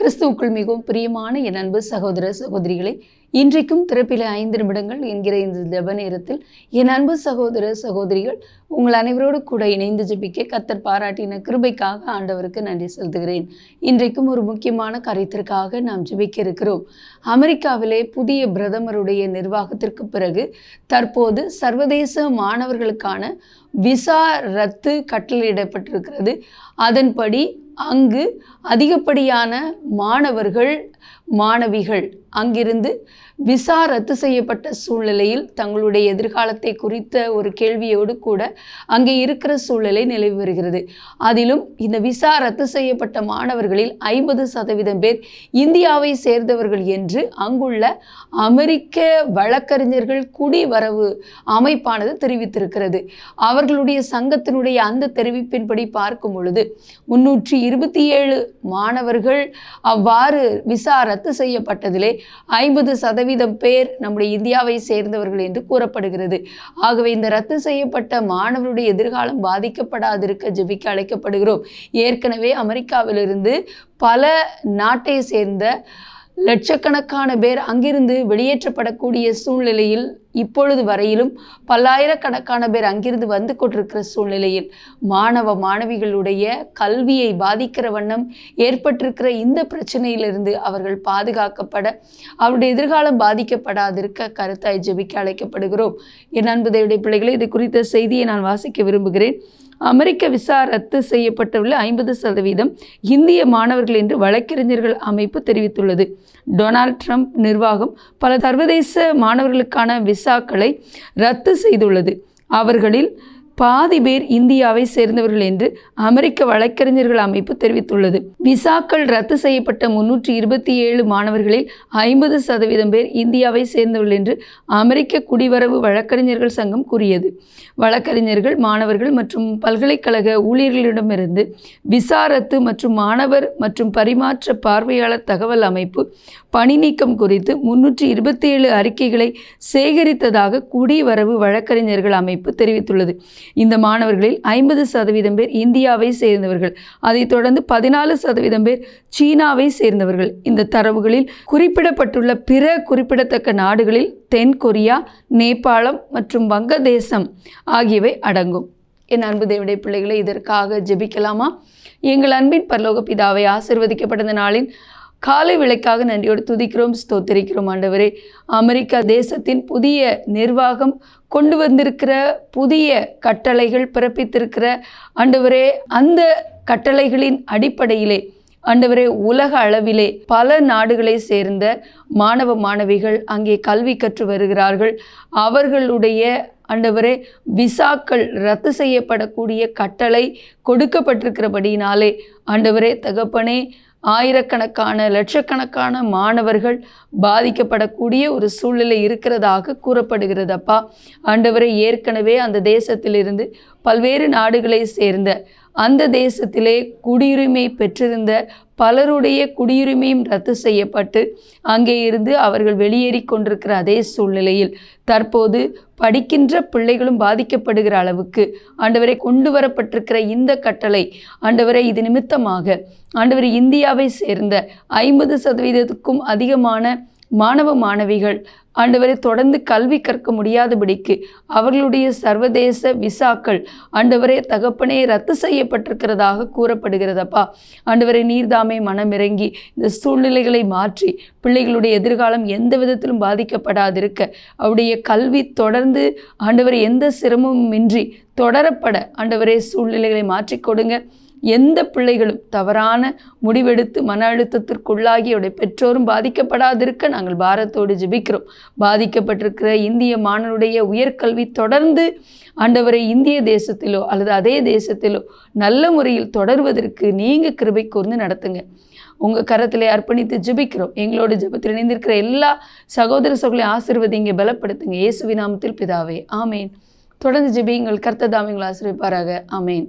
கிறிஸ்துவுக்குள் மிகவும் பிரியமான என் அன்பு சகோதர சகோதரிகளை இன்றைக்கும் திறப்பிலே ஐந்து நிமிடங்கள் என்கிற இந்த ஜப நேரத்தில் என் அன்பு சகோதர சகோதரிகள் உங்கள் அனைவரோடு கூட இணைந்து ஜபிக்க கத்தர் பாராட்டின கிருபைக்காக ஆண்டவருக்கு நன்றி செலுத்துகிறேன். இன்றைக்கும் ஒரு முக்கியமான காரியத்திற்காக நாம் ஜபிக்க இருக்கிறோம். அமெரிக்காவிலே புதிய பிரதமருடைய நிர்வாகத்திற்கு பிறகு தற்போது சர்வதேச மாணவர்களுக்கான விசா ரத்து கட்டளையிடப்பட்டிருக்கிறது. அதன்படி அங்கு அதிகப்படியான மாணவர்கள் மாணவிகள் அங்கிருந்து விசா ரத்து செய்யப்பட்ட சூழ்நிலையில் தங்களுடைய எதிர்காலத்தை குறித்த ஒரு கேள்வியோடு கூட அங்கே இருக்கிற சூழ்நிலை நிலவி வருகிறது. அதிலும் இந்த விசா ரத்து செய்யப்பட்ட மாணவர்களில் ஐம்பது சதவீதம் பேர் இந்தியாவை சேர்ந்தவர்கள் என்று அங்குள்ள அமெரிக்க வழக்கறிஞர்கள் குடிவரவு அமைப்பானது தெரிவித்திருக்கிறது. அவர்களுடைய சங்கத்தினுடைய அந்த தெரிவிப்பின்படி பார்க்கும் பொழுது முன்னூற்றி இருபத்தி ஏழு மாணவர்கள் அவ்வாறு விசா ரத்து ரத்து செய்யப்பட்டதிலே ஐம்பது சதவீதம் பேர் நம்முடைய இந்தியாவை சேர்ந்தவர்கள் என்று கூறப்படுகிறது. ஆகவே இந்த ரத்து செய்யப்பட்ட மாணவருடைய எதிர்காலம் பாதிக்கப்படாதிருக்க ஜெபிக்க அழைக்கப்படுகிறோம். ஏற்கனவே அமெரிக்காவிலிருந்து பல நாட்டை சேர்ந்த லட்சக்கணக்கான பேர் அங்கிருந்து வெளியேற்றப்படக்கூடிய சூழ்நிலையில் இப்பொழுது வரையிலும் பல்லாயிரக்கணக்கான பேர் அங்கிருந்து வந்து கொண்டிருக்கிற சூழ்நிலையில் மாணவ மாணவிகளுடைய கல்வியை பாதிக்கிற வண்ணம் ஏற்பட்டிருக்கிற இந்த பிரச்சனையிலிருந்து அவர்கள் பாதுகாக்கப்பட அவருடைய எதிர்காலம் பாதிக்கப்படாதிருக்க கருத்தாய் ஜெபிக்க அழைக்கப்படுகிறோம். என் அன்புதையுடைய பிள்ளைகளை இது குறித்த செய்தியை நான் வாசிக்க விரும்புகிறேன். அமெரிக்க விசா ரத்து செய்யப்பட்டுள்ள ஐம்பது சதவீதம் இந்திய மாணவர்கள் என்று வழக்கறிஞர்கள் அமைப்பு தெரிவித்துள்ளது. டொனால்ட் ட்ரம்ப் நிர்வாகம் பல சர்வதேச மாணவர்களுக்கான விசாக்களை ரத்து செய்துள்ளது. அவர்களில் பாதி பேர் இந்தியாவை சேர்ந்தவர்கள் என்று அமெரிக்க வழக்கறிஞர்கள் அமைப்பு தெரிவித்துள்ளது. விசாக்கள் ரத்து செய்யப்பட்ட முன்னூற்றி இருபத்தி ஏழு மாணவர்களில் ஐம்பது சதவீதம் பேர் இந்தியாவை சேர்ந்தவர்கள் என்று அமெரிக்க குடிவரவு வழக்கறிஞர்கள் சங்கம் கூறியது. வழக்கறிஞர்கள் மாணவர்கள் மற்றும் பல்கலைக்கழக ஊழியர்களிடமிருந்து விசா ரத்து மற்றும் மாணவர் மற்றும் பரிமாற்ற பார்வையாளர் தகவல் அமைப்பு பணி நீக்கம் குறித்து முன்னூற்றி இருபத்தி ஏழு அறிக்கைகளை சேகரித்ததாக குடிவரவு வழக்கறிஞர்கள் அமைப்பு தெரிவித்துள்ளது. இந்த மாணவர்களில் ஐம்பது சதவீதம் பேர் இந்தியாவை சேர்ந்தவர்கள். அதைத் தொடர்ந்து பதினாலு சதவீதம் பேர் சீனாவை சேர்ந்தவர்கள். இந்த தரவுகளில் குறிப்பிடப்பட்டுள்ள பிற குறிப்பிடத்தக்க நாடுகளில் தென் கொரியா நேபாளம் மற்றும் வங்கதேசம் ஆகியவை அடங்கும். என் அன்பு தேவடைய பிள்ளைகளை இதற்காக ஜெபிக்கலாமா? எங்கள் அன்பின் பரலோக பிதாவை ஆசிர்வதிக்கப்பட்ட நாளின் காலை விளக்காக நன்றியோடு துதிக்கிறோம் ஸ்தோத்திரிக்கிறோம் ஆண்டவரே. அமெரிக்கா தேசத்தின் புதிய நிர்வாகம் கொண்டு வந்திருக்கிற புதிய கட்டளைகள் பிறப்பித்திருக்கிற ஆண்டவரே அந்த கட்டளைகளின் அடிப்படையிலே ஆண்டவரே உலக அளவிலே பல நாடுகளை சேர்ந்த மாணவ மாணவிகள் அங்கே கல்வி கற்று வருகிறார்கள். அவர்களுடைய ஆண்டவரே விசாக்கள் ரத்து செய்யப்படக்கூடிய கட்டளை கொடுக்கப்பட்டிருக்கிறபடினாலே ஆண்டவரே தகப்பனே ஆயிரக்கணக்கான லட்சக்கணக்கான மாணவர்கள் பாதிக்கப்படக்கூடிய ஒரு சூழ்நிலை இருக்கிறதாக கூறப்படுகிறதப்பா. ஆண்டவரை ஏற்கனவே அந்த தேசத்திலிருந்து பல்வேறு நாடுகளை சேர்ந்த அந்த தேசத்திலே குடியுரிமை பெற்றிருந்த பலருடைய குடியுரிமையும் ரத்து செய்யப்பட்டு அங்கே இருந்து அவர்கள் வெளியேறி கொண்டிருக்கிற அதே சூழ்நிலையில் தற்போது படிக்கின்ற பிள்ளைகளும் பாதிக்கப்படுகிற அளவுக்கு ஆண்டவரை கொண்டு வரப்பட்டிருக்கிற இந்த கட்டளை ஆண்டவரை இது நிமித்தமாக ஆண்டவர் இந்தியாவை சேர்ந்த ஐம்பது சதவீதத்துக்கும் அதிகமான மாணவ மாணவிகள் ஆண்டவரை தொடர்ந்து கல்வி கற்க முடியாதபடிக்கு அவர்களுடைய சர்வதேச விசாக்கள் ஆண்டவரே தகப்பனே ரத்து செய்யப்பட்டிருக்கிறதாக கூறப்படுகிறதப்பா. ஆண்டவரை நீர்தாமே மனமிறங்கி இந்த சூழ்நிலைகளை மாற்றி பிள்ளைகளுடைய எதிர்காலம் எந்த விதத்திலும் பாதிக்கப்படாதிருக்க அவருடைய கல்வி தொடர்ந்து ஆண்டவர் எந்த சிரமமும் இன்றி தொடரப்பட ஆண்டவரே சூழ்நிலைகளை மாற்றிக் கொடுங்க. எந்த பிள்ளைகளும் தவறான முடிவெடுத்து மன அழுத்தத்திற்குள்ளாகி அவருடைய பெற்றோரும் பாதிக்கப்படாதிருக்க நாங்கள் பாரத்தோடு ஜெபிக்கிறோம். பாதிக்கப்பட்டிருக்கிற இந்திய மாணவனுடைய உயர்கல்வி தொடர்ந்து ஆண்டவரை இந்திய தேசத்திலோ அல்லது அதே தேசத்திலோ நல்ல முறையில் தொடர்வதற்கு நீங்கள் கிருபை கூர்ந்து நடத்துங்க. உங்கள் கரத்தில் அர்ப்பணித்து ஜெபிக்கிறோம். எங்களோட ஜெபத்தில் இணைந்திருக்கிற எல்லா சகோதர சகோதரி ஆசீர்வதிங்க பலப்படுத்துங்க. இயேசுவி நாமத்தில் பிதாவே ஆமேன். தொடர்ந்து ஜெபியுங்கள். கர்த்ததாமிங்களை ஆசிரியப்பாராக ஆமேன்.